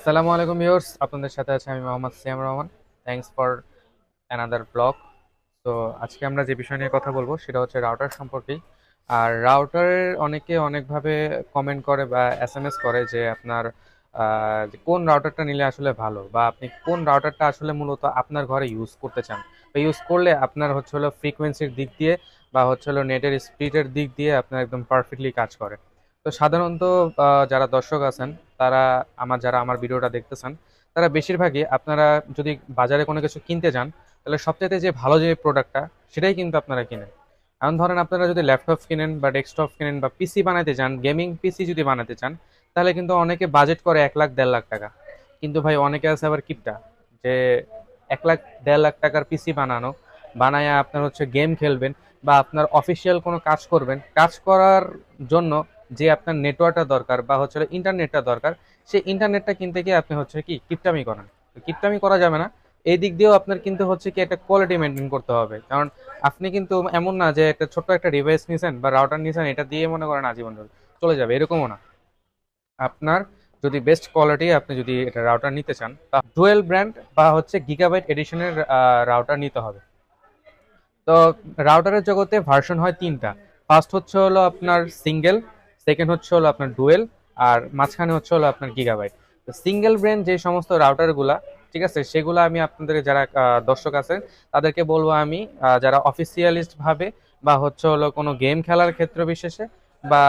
আসসালামু আলাইকুম ভিউয়ার্স, আপনাদের সাথে আছে আমি Mohammad Siam Rahman. Thanks for another blog তো আজকে আমরা যে বিষয় নিয়ে কথা বলব সেটা হচ্ছে রাউটার সম্পর্কেই। আর রাউটারের অনেকে অনেকভাবে কমেন্ট করে বা এস এম এস করে যে আপনার কোন রাউটারটা নিলে আসলে ভালো বা আপনি কোন রাউটারটা আসলে মূলত আপনার ঘরে ইউজ করতে চান। বা ইউজ করলে আপনার হচ্ছে হলো ফ্রিকোয়েন্সির দিক দিয়ে বা হচ্ছে হলো নেটের স্পিডের দিক দিয়ে আপনার একদম পারফেক্টলি কাজ করে। তো সাধারণত যারা দর্শক আছেন তারা আমার যারা আমার ভিডিওটা দেখতেছেন, তারা বেশিরভাগই আপনারা যদি বাজারে কোনো কিছু কিনতে যান, তাহলে সবচেয়ে যে ভালো যে প্রোডাক্টটা সেটাই কিন্তু আপনারা কিনেন। এখন ধরেন আপনারা যদি ল্যাপটপ কিনেন বা ডেস্কটপ কিনেন বা পিসি বানাতে চান গেমিং পিসি যদি বানাতে চান, তাহলে কিন্তু অনেকে বাজেট করে এক লাখ, দেড় লাখ টাকা। কিন্তু ভাই অনেকে আছে আবার কিপটা, যে এক লাখ, দেড় লাখ টাকার পিসি বানানো, বানায় আপনার হচ্ছে গেম খেলবেন বা আপনার অফিসিয়াল কোনো কাজ করবেন। কাজ করার জন্য যে আপনার নেটওয়ার্কটা দরকার বা হচ্ছে ইন্টারনেটটা দরকার, সেই ইন্টারনেটটা কিনতে গিয়ে আপনি হচ্ছে কি কিপটামি করেন। কিপটামি করা যাবে না। এই দিক দিয়েও আপনার কিন্তু হচ্ছে কি একটা কোয়ালিটি মেনটেন করতে হবে। কারণ আপনি কিন্তু এমন না যে একটা ছোট্ট একটা ডিভাইস নিছেন বা রাউটার নিছেন, এটা দিয়ে মনে করেন আজীবন চলে যাবে। এরকমও না। আপনার যদি বেস্ট কোয়ালিটি আপনি যদি এটা রাউটার নিতে চান, তা ডুয়েল ব্র্যান্ড বা হচ্ছে গিগাবাইট এডিশনের রাউটার নিতে হবে। তো রাউটারের জগতে ভার্সন হয় তিনটা। ফার্স্ট হচ্ছে হলো আপনার সিঙ্গেল সেকেন্ড হচ্ছে হলো আপনার ডুয়েল, আর মাঝখানে হচ্ছে হলো আপনার গিগাবাইট তো সিঙ্গেল ব্রেন যে সমস্ত রাউটারগুলা ঠিক আছে, সেগুলো আমি আপনাদের যারা দর্শক আছেন, তাদেরকে বলব আমি যারা ভাবে, বা হচ্ছে হলো কোনো গেম খেলার ক্ষেত্র বিশেষে, বা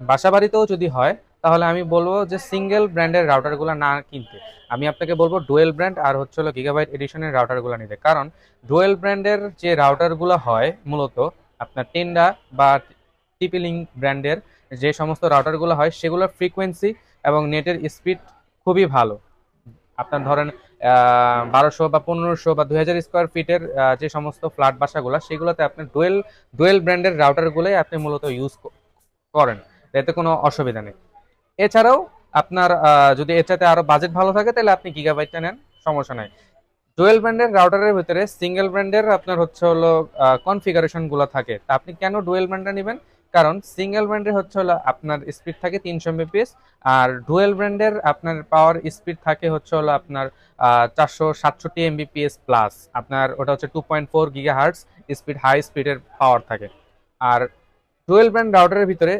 বাসা বাড়িতেও যদি হয়, তাহলে আমি বলব যে সিঙ্গেল ব্র্যান্ডের রাউটারগুলো না কিনতে। আমি আপনাকে বলব ডুয়েল ব্র্যান্ড আর হচ্ছে হলো গিগাবাইট এডিশনের রাউটারগুলো নিতে। কারণ ডুয়েল ব্র্যান্ডের যে রাউটারগুলো হয়, মূলত আপনার টেন্ডা বা টিপিলিং ব্র্যান্ডের যে সমস্ত রাউটারগুলো হয়, সেগুলোর ফ্রিকোয়েন্সি এবং নেটের স্পিড খুবই ভালো। আপনার ধরেন বারোশো বা পনেরোশো বা দুই হাজার স্কোয়ার ফিটের যে সমস্ত ফ্ল্যাট বাসাগুলো, সেগুলোতে আপনি ডুয়েল ডুয়েল ব্র্যান্ডের রাউটারগুলোই আপনি মূলত ইউজ করেন। এতে কোনো অসুবিধা নেই। এছাড়াও আপনার যদি এর চাইতে আরও বাজেট ভালো থাকে, তাহলে আপনি গিগাবাইটটা নেন, সমস্যা নাই। ডুয়েল ব্র্যান্ডের রাউটারের ভিতরে সিঙ্গেল ব্র্যান্ডের আপনার হচ্ছে হলো কনফিগারেশনগুলো থাকে। তা আপনি কেন ডুয়েল ব্র্যান্ডটা নেবেন? কারণ সিঙ্গেল ব্র্যান্ডের হচ্ছে হলো আপনার স্পিড থাকে তিনশো এমবিপিএস আর ডুয়েল ব্র্যান্ডের আপনার পাওয়ার স্পিড থাকে হচ্ছে হলো আপনার চারশো সাতষট্টি এমবিপিএস প্লাস আপনার ওটা হচ্ছে two point four gigahertz speed high স্পিডের পাওয়ার থাকে। আর ডুয়েল ব্র্যান্ড রাউটারের ভিতরে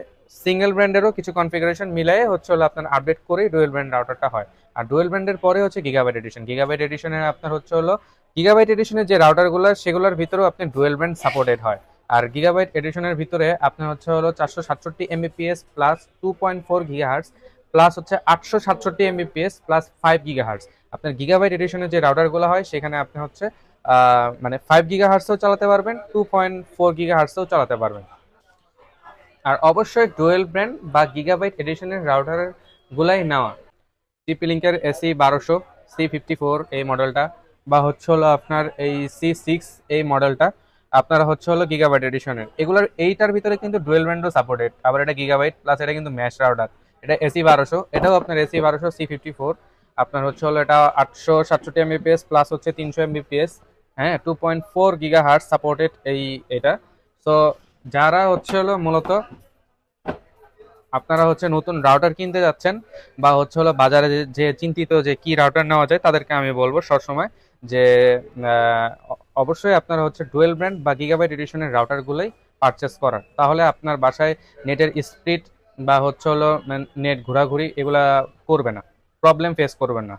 সিঙ্গেল ব্র্যান্ডেরও কিছু কনফিগারেশন মিলাই হচ্ছে হলো আপনার আপডেট করেই ডুয়েল ব্র্যান্ড রাউটারটা হয়। আর ডুয়েল ব্র্যান্ডের পরে হচ্ছে গিগাবাইট এডিশন গিগাবাইট এডিশনের আপনার হচ্ছে হলো গিগাবাইট এডিশনের যে রাউটারগুলো সেগুলোর ভিতরেও আপনি ডুয়েল ব্র্যান্ড সাপোর্টেড হয়। আর গিগাবাইট এডিশনের ভিতরে আপনার হচ্ছে হলো চারশো সাতষট্টি Mbps plus two point four gigahertz plus হচ্ছে আটশো সাতষট্টি এমবিপিএস প্লাস ফাইভ গিগাহার্স আপনার গিগাবাইট এডিশনের যে রাউটারগুলো হয়, সেখানে আপনি হচ্ছে মানে ফাইভ গিগাহার্সও চালাতে পারবেন টু পয়েন্ট ফোর গিগাহার্সও চালাতে পারবেন। আর অবশ্যই ডুয়েল ব্র্যান্ড বা গিগাবাইট এডিশনের রাউটারের গুলাই নেওয়া। টিপি লিঙ্কের এসি বারোশো সি ফিফটি ফোর এই মডেলটা বা হচ্ছে হলো আপনার এই সি সিক্স এই মডেলটা আপনার হচ্ছে হলো গিগাবাইট এডিশনের এগুলোর এইটার ভিতরে কিন্তু ডুয়েল ব্র্যান্ডও সাপোর্টেড আবার এটা গিগাবাইট প্লাস এটা কিন্তু ম্যাশ রাউডার এটা এসি বারোশো, এটাও আপনার এসি বারোশো সি ফিফটি ফোর আপনার হচ্ছে হলো এটা আটশো সাতষট্টি এমবিপিএস প্লাস হচ্ছে তিনশো এমবিপিএস হ্যাঁ two point four gigahertz supported এই এটা। সো যারা হচ্ছে হলো মূলত আপনারা হচ্ছে নতুন রাউটার কিনতে যাচ্ছেন বা হচ্ছে হলো বাজারে যে- চিন্তিত যে কি রাউটার নেওয়া যায়, তাদেরকে আমি বলব সবসময় যে অবশ্যই আপনার হচ্ছে ডুয়েল ব্র্যান্ড বা গিগাবাইট এডিশনের রাউটারগুলোই পারচেস করার। তাহলে আপনার বাসায় নেটের স্পিড বা হচ্ছে হলো নেট ঘোরাঘুরি এগুলা করবে না। প্রবলেম ফেস করবেন না।